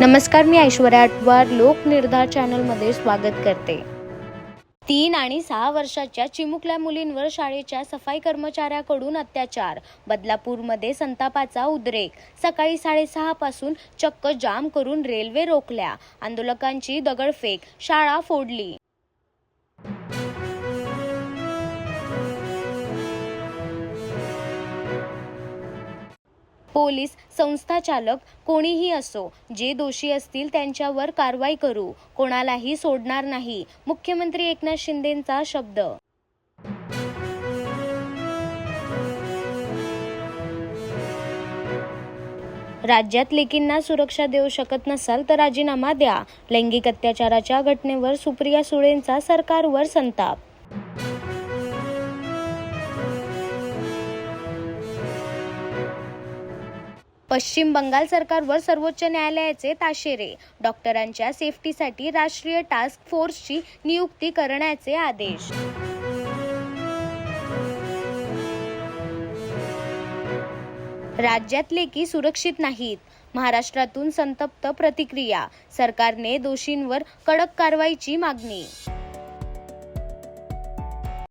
नमस्कार मी ऐश्वर्या अटवार लोकनिर्धार चॅनलमध्ये स्वागत करते. तीन आणि सहा वर्षाच्या चिमुकल्या मुलींवर शाळेच्या सफाई कर्मचाऱ्याकडून अत्याचार. बदलापूरमध्ये संतापाचा उद्रेक. सकाळी साडेसहा पासून चक्क जाम करून रेल्वे रोखल्या. आंदोलकांची दगडफेक. शाळा फोडली. पोलीस संस्थाचालक कोणीही असो जे दोषी असतील त्यांच्यावर कारवाई करू. कोणालाही सोडणार नाही. मुख्यमंत्री एकनाथ शिंदेंचा शब्द. राज्यात लेकींना सुरक्षा देऊ शकत नसाल तर राजीनामा द्या. लैंगिक अत्याचाराच्या घटनेवर सुप्रिया सुळेंचा सरकारवर संताप. पश्चिम बंगाल सरकारवर सर्वोच्च न्यायालयाचे ताशेरे. डॉक्टरांच्या सेफ्टीसाठी राष्ट्रीय टास्क फोर्सची नियुक्ती करण्याचे आदेश. राज्यात की सुरक्षित नाहीत. महाराष्ट्रातून संतप्त प्रतिक्रिया. सरकारने दोषींवर कडक कारवाईची मागणी.